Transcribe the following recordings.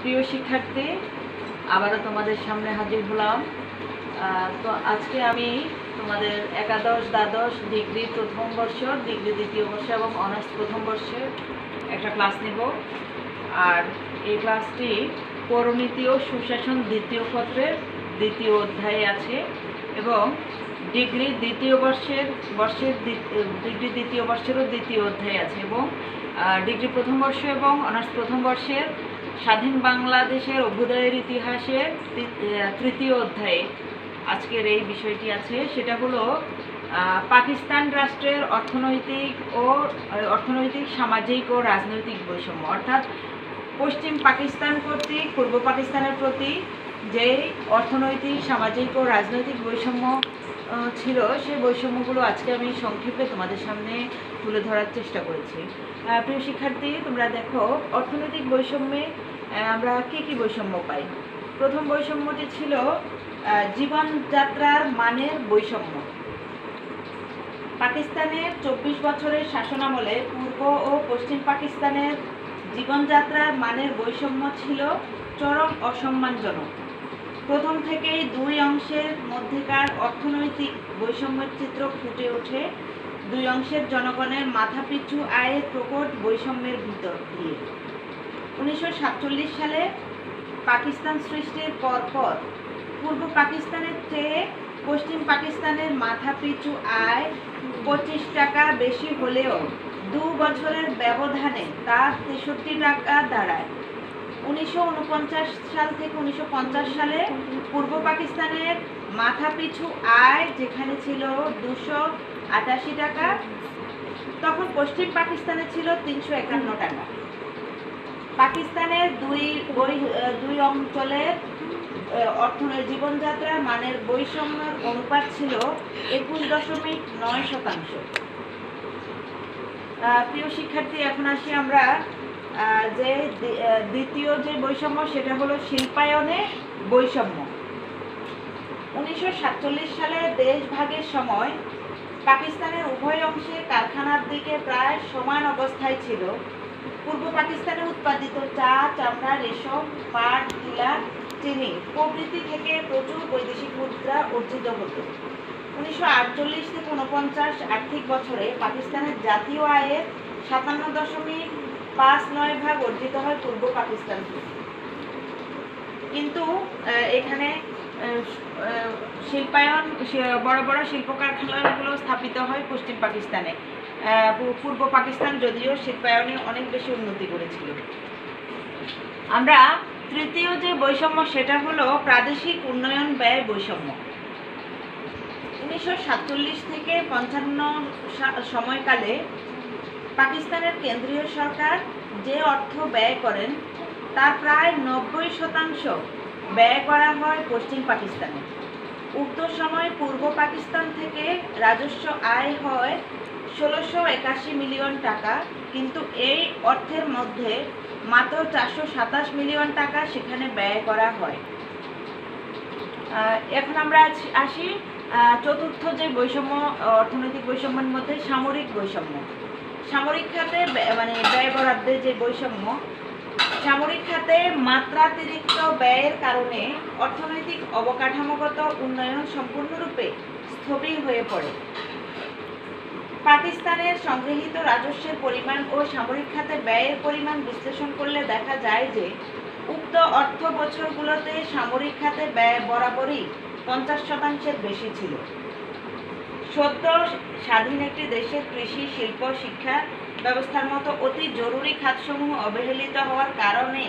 প্রিয় শিক্ষার্থী, আবারও তোমাদের সামনে হাজির হলাম। তো আজকে আমি তোমাদের একাদশ, দ্বাদশ, ডিগ্রি প্রথম বর্ষ, ডিগ্রি দ্বিতীয় বর্ষ এবং অনার্স প্রথম বর্ষের একটা ক্লাস নেব। আর এই ক্লাসটি পৌরনীতি ও সুশাসন দ্বিতীয় পত্রের দ্বিতীয় অধ্যায়ে আছে এবং ডিগ্রি দ্বিতীয় বর্ষের বর্ষের ডিগ্রি দ্বিতীয় বর্ষেরও দ্বিতীয় অধ্যায় আছে এবং ডিগ্রি প্রথম বর্ষ এবং অনার্স প্রথম বর্ষের স্বাধীন বাংলাদেশের অভ্যুদয়ের ইতিহাসের তৃতীয় অধ্যায়ে আজকের এই বিষয়টি আছে। সেটা হলো পাকিস্তান রাষ্ট্রের অর্থনৈতিক ও অর্থনৈতিক, সামাজিক ও রাজনৈতিক বৈষম্য। অর্থাৎ পশ্চিম পাকিস্তান কর্তৃক, পূর্ব পাকিস্তানের প্রতি যে অর্থনৈতিক, সামাজিক ও রাজনৈতিক বৈষম্য ছিল, সেই বৈষম্যগুলো আজকে আমি সংক্ষেপে তোমাদের সামনে তুলে ধরার চেষ্টা করেছি। প্রিয় শিক্ষার্থী, তোমরা দেখো, অর্থনৈতিক বৈষম্যে আমরা কী কী বৈষম্য পাই? প্রথম বৈষম্যটি ছিল জীবনযাত্রার মানের বৈষম্য। পাকিস্তানের চব্বিশ বছরের শাসনামলে পূর্ব ও পশ্চিম পাকিস্তানের জীবনযাত্রার মানের বৈষম্য ছিল চরম অসম্মানজনক। প্রথম থেকেই দুই অংশের মধ্যেকার অর্থনৈতিক বৈষম্যের চিত্র ফুটে ওঠে। দুই অংশের জনগণের মাথাপিছু আয়ের প্রকট বৈষম্যের ভিতর দিয়ে। উনিশশো সাতচল্লিশ সালে পাকিস্তান সৃষ্টির পরপর পূর্ব পাকিস্তানের চেয়ে পশ্চিম পাকিস্তানের মাথাপিছু আয় পঁচিশ টাকা বেশি হলেও দু বছরের ব্যবধানে তা তেষট্টি টাকা দাঁড়ায়। উনিশশো উনপঞ্চাশ সাল থেকে উনিশশো পঞ্চাশ সালে পূর্ব পাকিস্তানের মাথাপিছু আয় যেখানে ছিল দুশো আটাশি টাকা, তখন পশ্চিম পাকিস্তানে ছিল তিনশো একান্ন টাকা। পাকিস্তানের দুই দুই অঞ্চলের অর্থনৈতিক জীবনযাত্রার মানের বৈষম্যের অনুপাত ছিল একুশ দশমিক নয় শতাংশ। প্রিয় শিক্ষার্থী, এখন আসি আমরা যে দ্বিতীয় যে বৈষম্য, সেটা হলো শিল্পায়নে বৈষম্য। উনিশশো সাতচল্লিশ সালে দেশ ভাগের সময় পাকিস্তানের উভয় অংশে কারখানার দিকে প্রায় সমান অবস্থায় ছিল। পূর্ব পাকিস্তানে উৎপাদিত চা, চামড়া, রেশম, পাট, তুলা, চিনি প্রভৃতি থেকে প্রচুর বৈদেশিক মুদ্রা অর্জিত হতো। উনিশশো আটচল্লিশ থেকে উনপঞ্চাশ আর্থিক বছরে পাকিস্তানের জাতীয় আয়ের সাতান্ন দশমিক পাঁচ নয় ভাগ অর্জিত হয় পূর্ব পাকিস্তান কিন্তু এখানে শিল্পায়ন বড় বড় শিল্প কারখানাগুলো স্থাপিত হয় পশ্চিম পাকিস্তানে। পূর্ব পাকিস্তান যদিও শিল্পায়নে অনেক বেশি উন্নতি করেছিল। আমরা তৃতীয় যে বৈষম্য, সেটা হলো প্রাদেশিক উন্নয়ন ব্যয় বৈষম্য। উনিশশো সাতচল্লিশ থেকে পঞ্চান্ন সময়কালে পাকিস্তানের কেন্দ্রীয় সরকার যে অর্থ ব্যয় করেন তার প্রায় নব্বই শতাংশ ব্যয় করা হয় পশ্চিম পাকিস্তানে। উক্ত সময় পূর্ব পাকিস্তান থেকে রাজস্ব আয় হয় ষোলোশো একাশি মিলিয়ন টাকা, কিন্তু এই অর্থের মধ্যে মাত্র চারশো সাতাশ মিলিয়ন টাকা সেখানে ব্যয় করা হয়। এখন আমরা আসি চতুর্থ যে বৈষম্য, অর্থনৈতিক বৈষম্যের মধ্যে সামরিক বৈষম্য। সামরিক খাতে মানে ব্যয় বরাদ্দের যে বৈষম্য, সামরিক খাতে মাত্রাতিরিক্ত ব্যয়ের কারণে অর্থনৈতিক অবকাঠামোগত উন্নয়ন সম্পূর্ণরূপে স্থবির হয়ে পড়ে। পাকিস্তানের সংগৃহীত রাজস্বের পরিমাণ ও সামরিক খাতে ব্যয়ের পরিমাণ বিশ্লেষণ করলে দেখা যায় যে, উক্ত অর্থ বছরগুলোতে সামরিক খাতে ব্যয় বরাবরই পঞ্চাশ শতাংশের বেশি ছিল। সদ্য স্বাধীন একটি দেশের কৃষি, শিল্প, শিক্ষা ব্যবস্থার মতো অতি জরুরি খাতসমূহ অবহেলিত হওয়ার কারণে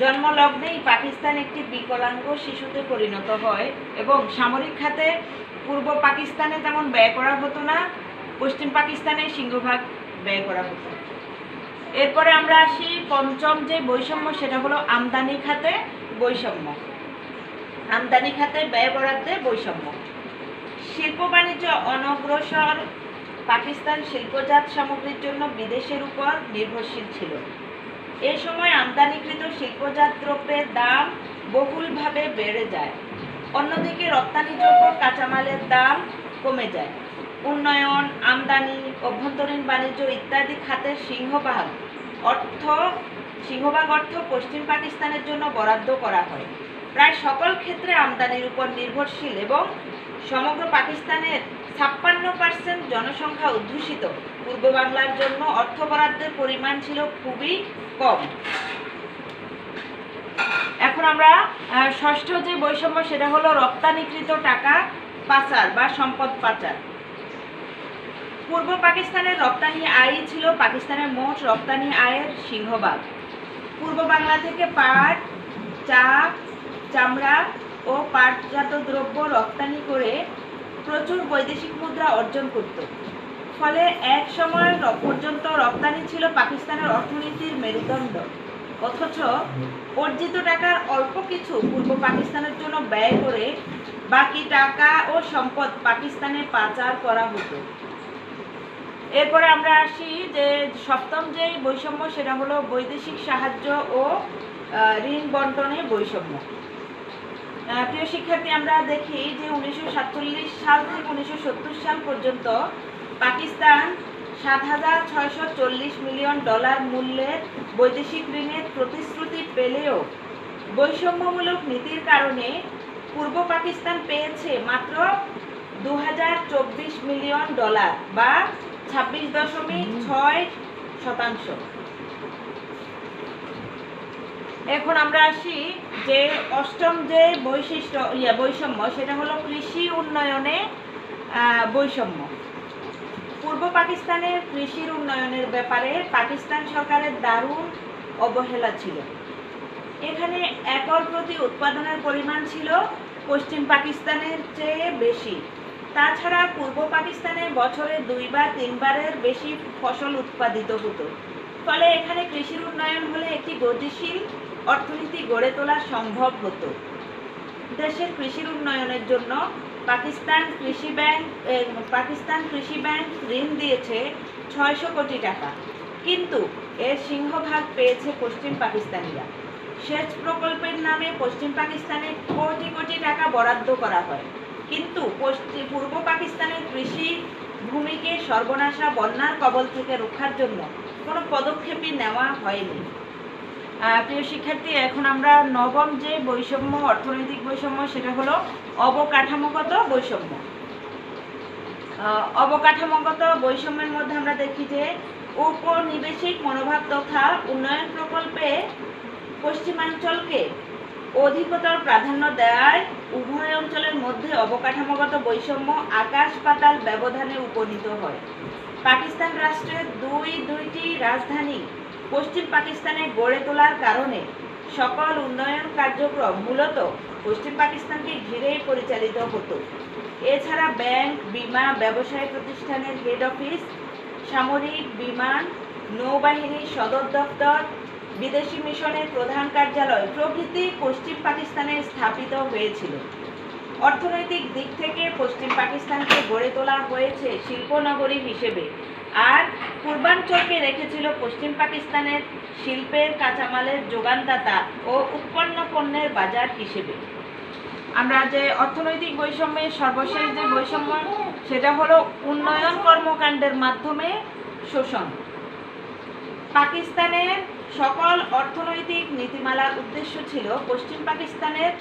জন্মলগ্নেই পাকিস্তান একটি বিকলাঙ্গ শিশুতে পরিণত হয় এবং সামরিক খাতে পূর্ব পাকিস্তানে যেমন ব্যয় করা হতো না, পশ্চিম পাকিস্তানে সিংহভাগ ব্যয় করা হতো। এরপরে আমরা আসি পঞ্চম যে বৈষম্য, সেটা হলো আমদানি খাতে বৈষম্য। আমদানি খাতে ব্যয় বরাদ্দে বৈষম্য। শিল্প বাণিজ্য অনগ্রসর, পাকিস্তান শিল্পজাত সামগ্রীর জন্য বিদেশের উপর নির্ভরশীল ছিল। এ সময় আমদানিকৃত শিল্পজাত দ্রব্যের দাম বহুলভাবে বেড়ে যায়। অন্যদিকে রপ্তানিযোগ্য কাঁচামালের দাম কমে যায়। উন্নয়ন, আমদানি, অভ্যন্তরীণ বাণিজ্য ইত্যাদি খাতের সিংহভাগ অর্থ সিংহভাগ অর্থ পশ্চিম পাকিস্তানের জন্য বরাদ্দ করা হয়। প্রায় সকল ক্ষেত্রে আমদানির উপর নির্ভরশীল এবং সমগ্র পাকিস্তানের ছাপ্পান্ন পার্সেন্ট জনসংখ্যা অধ্যুষিত পূর্ব বাংলার জন্য অর্থ বরাদ্দের পরিমাণ ছিল খুবই কম। এখন আমরা ষষ্ঠ যে বৈষম্য সেটা হলো রপ্তানিকৃত টাকা পাচার বা সম্পদ পাচার। পূর্ব পাকিস্তানের রপ্তানি আয় ছিল পাকিস্তানের মোট রপ্তানি আয়ের সিংহভাগ। পূর্ব বাংলা থেকে পাট চা চামড়া ও পাটজাত দ্রব্য রপ্তানি করে প্রচুর বৈদেশিক মুদ্রা অর্জন করত। ফলে এক সময় পর্যন্ত রপ্তানি ছিল পাকিস্তানের অর্থনীতির মেরুদণ্ড। অথচ অর্জিত টাকার অল্প কিছু পূর্ব পাকিস্তানের জন্য ব্যয় করে বাকি টাকা ও সম্পদ পাকিস্তানে পাচার করা হতো। এরপরে আমরা আসি যে সপ্তম যে বৈষম্য সেটা হলো বৈদেশিক সাহায্য ও ঋণ বন্টনে বৈষম্য। প্রিয় শিক্ষার্থী, আমরা দেখি যে উনিশশো সাতচল্লিশ সাল থেকে উনিশশো সত্তর সাল পর্যন্ত পাকিস্তান সাত হাজার ছয়শো চল্লিশ মিলিয়ন ডলার মূল্যের বৈদেশিক ঋণের প্রতিশ্রুতি পেলেও বৈষম্যমূলক নীতির কারণে পূর্ব পাকিস্তান পেয়েছে মাত্র দু হাজার চব্বিশ মিলিয়ন ডলার বা ছাব্বিশ দশমিক ছয় শতাংশ। এখন আমরা আসি যে অষ্টম যে বৈশিষ্ট্য, ইয়া, বৈষম্য, সেটা হলো কৃষি উন্নয়নে বৈষম্য। পূর্ব পাকিস্তানের কৃষির উন্নয়নের ব্যাপারে পাকিস্তান সরকারের দারুণ অবহেলা ছিল। এখানে একর প্রতি উৎপাদনের পরিমাণ ছিল পশ্চিম পাকিস্তানের চেয়ে বেশি। তাছাড়া পূর্ব পাকিস্তানে বছরে দুই বা তিনবারের বেশি ফসল উৎপাদিত হতো। ফলে এখানে কৃষির উন্নয়ন হলে একটি গতিশীল অর্থনীতি গড়ে তোলা সম্ভব হতো। দেশের কৃষির উন্নয়নের জন্য পাকিস্তান কৃষি ব্যাংক পাকিস্তান কৃষি ব্যাংক ঋণ দিয়েছে ছয়শো কোটি টাকা। কিন্তু এর সিংহভাগ পেয়েছে পশ্চিম পাকিস্তানিরা। সেচ প্রকল্পের নামে পশ্চিম পাকিস্তানে কোটি কোটি টাকা বরাদ্দ করা হয়। কিন্তু পশ্চিম পূর্ব পাকিস্তানের কৃষি ভূমিকে সর্বনাশা বন্যার কবল থেকে রক্ষার জন্য কোনো পদক্ষেপই নেওয়া হয়নি। প্রিয় শিক্ষার্থী, এখন আমরা নবম যে বৈষম্য, অর্থনৈতিক বৈষম্য, সেটা হলো অবকাঠামোগত বৈষম্য। অবকাঠামোগত বৈষম্যের মধ্যে আমরা দেখি যে উপনিবেশিক মনোভাব তথা উন্নয়ন প্রকল্পে পশ্চিমাঞ্চলকে অধিকতর প্রাধান্য দেওয়ায় উভয় অঞ্চলের মধ্যে অবকাঠামোগত বৈষম্য আকাশ পাতাল ব্যবধানে উপনীত হয়। পাকিস্তান রাষ্ট্রের দুই, দুইটি রাজধানী পশ্চিম পাকিস্তানে গড়ে তোলার কারণে সকল উন্নয়ন কার্যক্রম মূলত পশ্চিম পাকিস্তানকে ঘিরেই পরিচালিত হতো। এছাড়া ব্যাংক, বিমা, ব্যবসায় প্রতিষ্ঠানের হেড অফিস সামরিক বিমান নৌবাহিনীর সদর দপ্তর বিদেশি মিশনের প্রধান কার্যালয় প্রভৃতি পশ্চিম পাকিস্তানে স্থাপিত হয়েছিল। অর্থনৈতিক দিক থেকে পশ্চিম পাকিস্তানকে গড়ে তোলা হয়েছে শিল্পনগরী হিসেবে। আর পূর্বাঞ্চলকে রেখেছিল পশ্চিম পাকিস্তানের শিল্পের কাঁচামালের যোগানদাতা ও উৎপন্ন পণ্যের বাজার হিসেবে। আমরা যে অর্থনৈতিক বৈষম্যের সর্বশেষ যে বৈষম্য, সেটা হলো উন্নয়ন কর্মকাণ্ডের মাধ্যমে শোষণ। পাকিস্তানের সকল অর্থনৈতিক নীতিমালার উদ্দেশ্য ছিল পশ্চিম পাকিস্তানের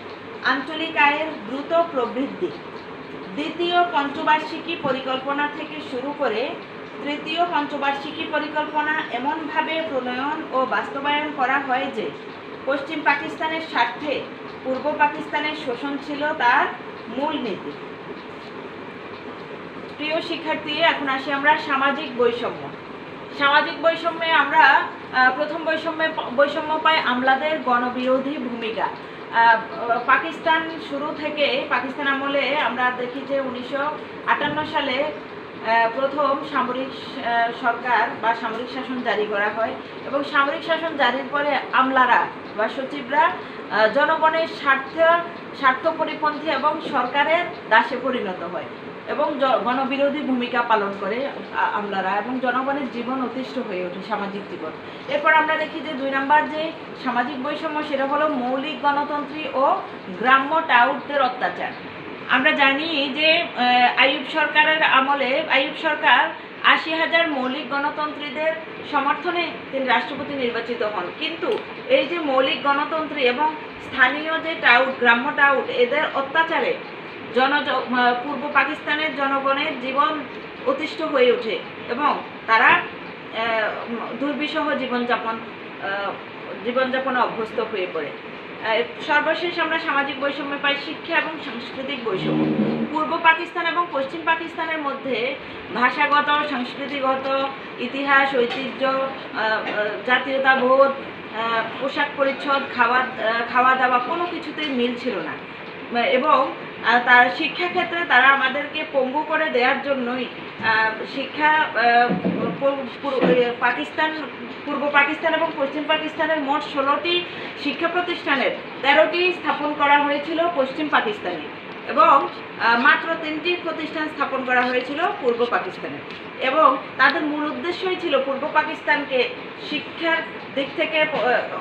আঞ্চলিক আয়ের দ্রুত প্রবৃদ্ধি। দ্বিতীয় পঞ্চবার্ষিকী পরিকল্পনা থেকে শুরু করে তৃতীয় পঞ্চবার্ষিকী পরিকল্পনা এমনভাবে প্রণয়ন ও বাস্তবায়ন করা হয় যে, পশ্চিম পাকিস্তানের স্বার্থে পূর্ব পাকিস্তানের শোষণ ছিল তার মূল নীতি। প্রিয় শিক্ষার্থী, এখন আসি আমরা সামাজিক বৈষম্য। সামাজিক বৈষম্যে আমরা প্রথম বৈষম্যে, বৈষম্য পাই আমলাদের গণবিরোধী ভূমিকা। পাকিস্তান শুরু থেকে, পাকিস্তান আমলে আমরা দেখি যে উনিশশো আটান্ন সালে প্রথম সামরিক সরকার বা সামরিক শাসন জারি করা হয় এবং সামরিক শাসন জারির পরে আমলারা বা সচিবরা জনগণের স্বার্থ স্বার্থ পরিপন্থী এবং সরকারের দাসে পরিণত হয় এবং গণবিরোধী ভূমিকা পালন করে আমলারা এবং জনগণের জীবন অতিষ্ঠ হয়ে ওঠে সামাজিক জীবন। এরপর আমরা দেখি যে দুই নম্বর যে সামাজিক বৈষম্য, সেটা হলো মৌলিক গণতন্ত্রী ও গ্রাম্য টাউটদের অত্যাচার। আমরা জানি যে আইয়ুব সরকারের আমলে আইয়ুব সরকার আশি হাজার মৌলিক গণতন্ত্রীদের সমর্থনে তিনি রাষ্ট্রপতি নির্বাচিত হন। কিন্তু এই যে মৌলিক গণতন্ত্রী এবং স্থানীয় যে টাউট, গ্রাম্য টাউট, এদের অত্যাচারে জন পূর্ব পাকিস্তানের জনগণের জীবন অতিষ্ঠ হয়ে ওঠে এবং তারা দুর্বিষহ জীবনযাপন জীবনযাপনে অভ্যস্ত হয়ে পড়ে। সর্বশেষ আমরা সামাজিক বৈষম্য পাই শিক্ষা এবং সাংস্কৃতিক বৈষম্য। পূর্ব পাকিস্তান এবং পশ্চিম পাকিস্তানের মধ্যে ভাষাগত, সাংস্কৃতিগত ইতিহাস, ঐতিহ্য জাতীয়তাবোধ পোশাক পরিচ্ছদ, খাওয়া খাওয়া দাওয়া কোনো কিছুতেই মিল ছিল না। এবং তার শিক্ষাক্ষেত্রে তারা আমাদেরকে পঙ্গু করে দেওয়ার জন্যই শিক্ষা পাকিস্তান পূর্ব পাকিস্তান এবং পশ্চিম পাকিস্তানের মোট ষোলোটি শিক্ষা প্রতিষ্ঠানের তেরোটি স্থাপন করা হয়েছিল পশ্চিম পাকিস্তানে। এবং মাত্র তিনটি প্রতিষ্ঠান স্থাপন করা হয়েছিল পূর্ব পাকিস্তানে। এবং তাদের মূল উদ্দেশ্যই ছিল পূর্ব পাকিস্তানকে শিক্ষার দিক থেকে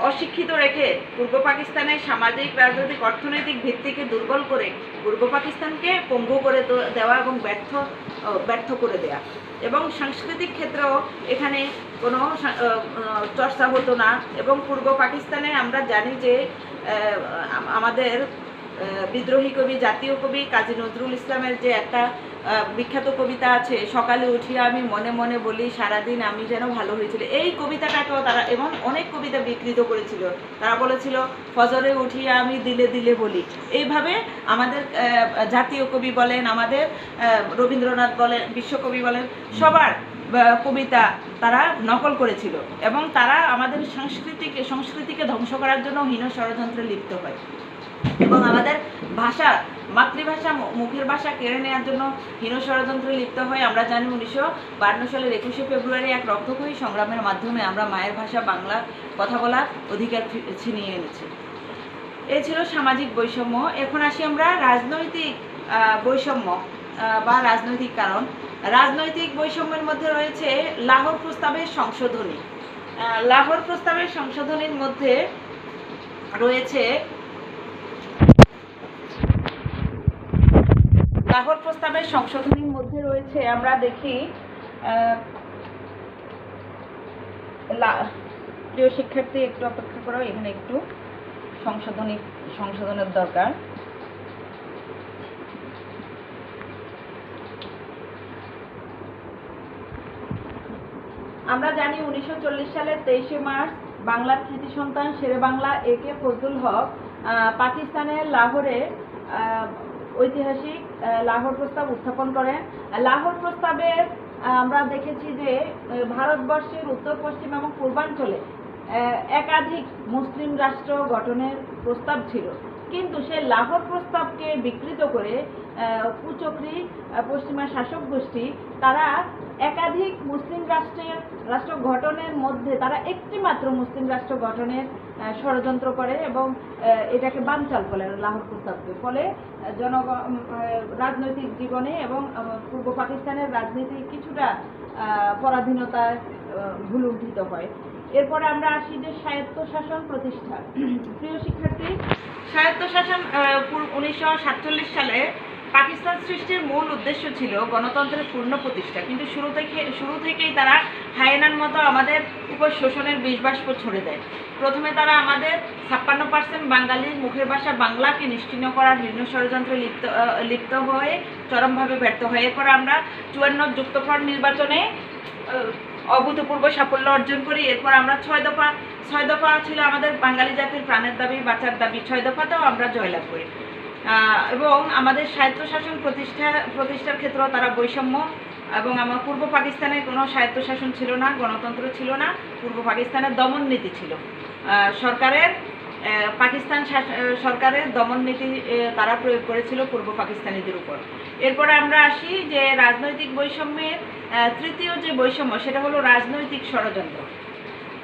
অশিক্ষিত রেখে পূর্ব পাকিস্তানের সামাজিক, রাজনৈতিক, অর্থনৈতিক ভিত্তিকে দুর্বল করে পূর্ব পাকিস্তানকে পঙ্গু করে দেওয়া এবং ব্যর্থ ব্যর্থ করে দেওয়া এবং সাংস্কৃতিক ক্ষেত্রেও এখানে কোনো চর্চা হতো না। এবং পূর্ব পাকিস্তানে আমরা জানি যে আমাদের বিদ্রোহী কবি, জাতীয় কবি কাজী নজরুল ইসলামের যে একটা বিখ্যাত কবিতা আছে, সকালে উঠিয়া আমি মনে মনে বলি, সারাদিন আমি যেন ভালো হয়েছিল। এই কবিতাটাকেও তারা, এবং অনেক কবিতা বিকৃত করেছিল। তারা বলেছিল, ফজরে উঠিয়া আমি দিলে দিলে বলি। এইভাবে আমাদের জাতীয় কবি বলেন, আমাদের রবীন্দ্রনাথ বলেন, বিশ্বকবি বলেন, সবার কবিতা তারা নকল করেছিল এবং তারা আমাদের সংস্কৃতিকে সংস্কৃতিকে ধ্বংস করার জন্য হীন ষড়যন্ত্রে লিপ্ত হয়। এবং আমাদের ভাষা, মাতৃভাষা মুখের ভাষা কেড়ে নেওয়ার জন্য হীন ষড়যন্ত্রে লিপ্ত হয়। আমরা জানি উনিশশো বান্ন সালের একুশে ফেব্রুয়ারি এক রক্তক্ষয়ী সংগ্রামের মাধ্যমে আমরা মায়ের ভাষা, বাংলা কথা বলার অধিকার ছিনিয়ে এনেছি। এ ছিল সামাজিক বৈষম্য। এখন আসি আমরা রাজনৈতিক বৈষম্য বা রাজনৈতিক কারণ। রাজনৈতিক বৈষম্যের মধ্যে রয়েছে লাহোর প্রস্তাবের সংশোধনী। লাহোর প্রস্তাবের সংশোধনীর মধ্যে রয়েছে লাহোর প্রস্তাবের সংশোধনীর মধ্যে রয়েছে, আমরা দেখি প্রিয় শিক্ষার্থী, একটু অপেক্ষা করো, এখানে একটু সংশোধনী সংশোধনের দরকার। আমরা জানি উনিশশো চল্লিশ সালের তেইশে মার্চ বাংলার কৃতি সন্তান শেরে বাংলা এ কে ফজলুল হক পাকিস্তানের লাহোরে ঐতিহাসিক লাহোর প্রস্তাব উত্থাপন করেন। লাহোর প্রস্তাবের আমরা দেখেছি যে ভারতবর্ষের উত্তর, পশ্চিম এবং পূর্বাঞ্চলে একাধিক মুসলিম রাষ্ট্র গঠনের প্রস্তাব ছিল। কিন্তু সে লাহোর প্রস্তাবকে বিকৃত করে কুচক্রী পশ্চিমা শাসক গোষ্ঠী, তারা একাধিক মুসলিম রাষ্ট্রের রাষ্ট্র গঠনের মধ্যে তারা একটি মাত্র মুসলিম রাষ্ট্র গঠনের ষড়যন্ত্র করে এবং এটাকে বানচাল করে লাহোর প্রস্তাবকে। ফলে জনগণ রাজনৈতিক জীবনে এবং পূর্ব পাকিস্তানের রাজনীতি কিছুটা পরাধীনতায় ভুলুণ্ঠিত হয়। এরপরে আমরা আসি যে স্বায়ত্তশাসন প্রতিষ্ঠা। প্রিয় শিক্ষার্থী, স্বায়ত্তশাসন উনিশশো সাতচল্লিশ সালে পাকিস্তান সৃষ্টির মূল উদ্দেশ্য ছিল গণতন্ত্রের পূর্ণ প্রতিষ্ঠা। কিন্তু শুরু থেকে, শুরু থেকেই তারা হায়েনার মতো আমাদের উপর শোষণের বিষ বাষ্প ছড়ে দেয়। প্রথমে তারা আমাদের ছাপ্পান্ন পার্সেন্ট বাঙালির মুখের ভাষা বাংলাকে নিশ্চিহ্ন করার ভিন্ন ষড়যন্ত্রে লিপ্ত লিপ্ত হয়ে, চরমভাবে ব্যর্থ হয়। এরপর আমরা চুয়ান্ন যুক্তফ্রন্ট নির্বাচনে অভূতপূর্ব সাফল্য অর্জন করি। এরপর আমরা ছয় দফা ছয় দফা ছিল আমাদের বাঙালি জাতির প্রাণের দাবি, বাঁচার দাবি। ছয় দফাতেও আমরা জয়লাভ করি। এবং আমাদের স্বায়ত্তশাসন প্রতিষ্ঠা, প্রতিষ্ঠার ক্ষেত্রেও তারা বৈষম্য এবং আমার পূর্ব পাকিস্তানে কোনো স্বায়ত্তশাসন ছিল না, গণতন্ত্র ছিল না, পূর্ব পাকিস্তানের দমন নীতি ছিল। সরকারের পাকিস্তান সরকারের দমন নীতি তারা প্রয়োগ করেছিল পূর্ব পাকিস্তানিদের উপর। এরপরে আমরা আসি যে রাজনৈতিক বৈষম্যের তৃতীয় যে বৈষম্য, সেটা হলো রাজনৈতিক ষড়যন্ত্র।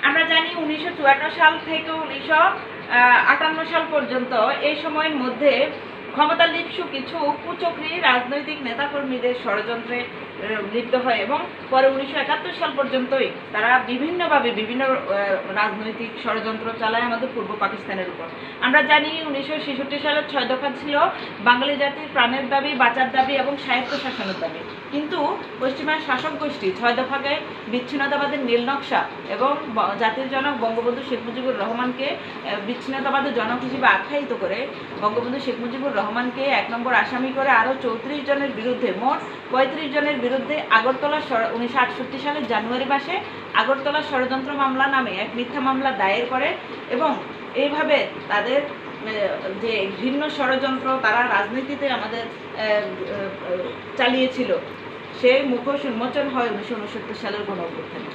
আমরা জানি উনিশশো চুয়ান্ন সাল থেকে উনিশশো আটান্ন সাল পর্যন্ত এই সময়ের মধ্যে ক্ষমতা লিপ্সু কিছু কুচক্রী রাজনৈতিক নেতাকর্মীদের ষড়যন্ত্রে লিপ্ত হয় এবং পরে উনিশশো একাত্তর সাল পর্যন্তই তারা বিভিন্নভাবে বিভিন্ন রাজনৈতিক ষড়যন্ত্র চালায় আমাদের পূর্ব পাকিস্তানের উপর। আমরা জানি উনিশশো ছেষট্টি সালের ছয় দফা ছিল বাঙালি জাতির প্রাণের দাবি, বাঁচার দাবি এবং সাহিত্য শাসনের দাবি। কিন্তু পশ্চিমা শাসক গোষ্ঠী ছয় দফাকে বিচ্ছিন্নতাবাদের নীল নকশা এবং জাতির জনক বঙ্গবন্ধু শেখ মুজিবুর রহমানকে বিচ্ছিন্নতাবাদের জনক হিসেবে আখ্যায়িত করে বঙ্গবন্ধু শেখ মুজিবুর রহমানকে এক নম্বর আসামি করে আরও চৌত্রিশ জনের বিরুদ্ধে, মোট পঁয়ত্রিশ জনের বিরুদ্ধে আগরতলা উনিশশো আটষট্টি সালের জানুয়ারি মাসে আগরতলা ষড়যন্ত্র মামলা নামে এক মিথ্যা মামলা দায়ের করে এবং এইভাবে তাদের যে ঘৃণ্য ষড়যন্ত্র তারা রাজনীতিতে আমাদের চালিয়েছিল সেই মুখোশ উন্মোচন হয় উনিশশো উনসত্তর সালের গণ অভ্যুত্থানে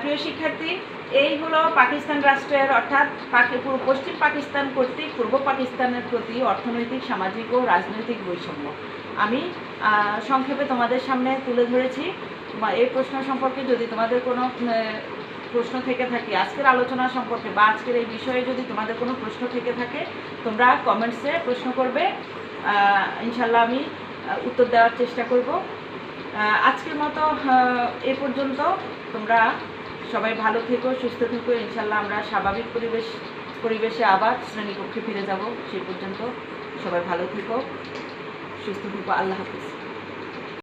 প্রিয় শিক্ষার্থী, এই হলো পাকিস্তান রাষ্ট্রের, অর্থাৎ পশ্চিম পাকিস্তান কর্তৃক পূর্ব পাকিস্তানের প্রতি অর্থনৈতিক, সামাজিক ও রাজনৈতিক বৈষম্য। আমি সংক্ষেপে তোমাদের সামনে তুলে ধরেছি। এই প্রশ্ন সম্পর্কে যদি তোমাদের কোনো প্রশ্ন থেকে থাকে। আজকের আলোচনা সম্পর্কে বা আজকের এই বিষয়ে যদি তোমাদের কোনো প্রশ্ন থেকে থাকে, তোমরা কমেন্টসে প্রশ্ন করবে। ইনশাল্লাহ আমি উত্তর দেওয়ার চেষ্টা করব। আজকের মতো এ পর্যন্ত। তোমরা সবাই ভালো থেকো, সুস্থ থেকো। ইনশাল্লাহ আমরা স্বাভাবিক পরিবেশ, পরিবেশে আবার শ্রেণীকক্ষে ফিরে যাব। সেই পর্যন্ত সবাই ভালো থেকো, সুস্থ থেকো। আল্লাহ হাফিজ।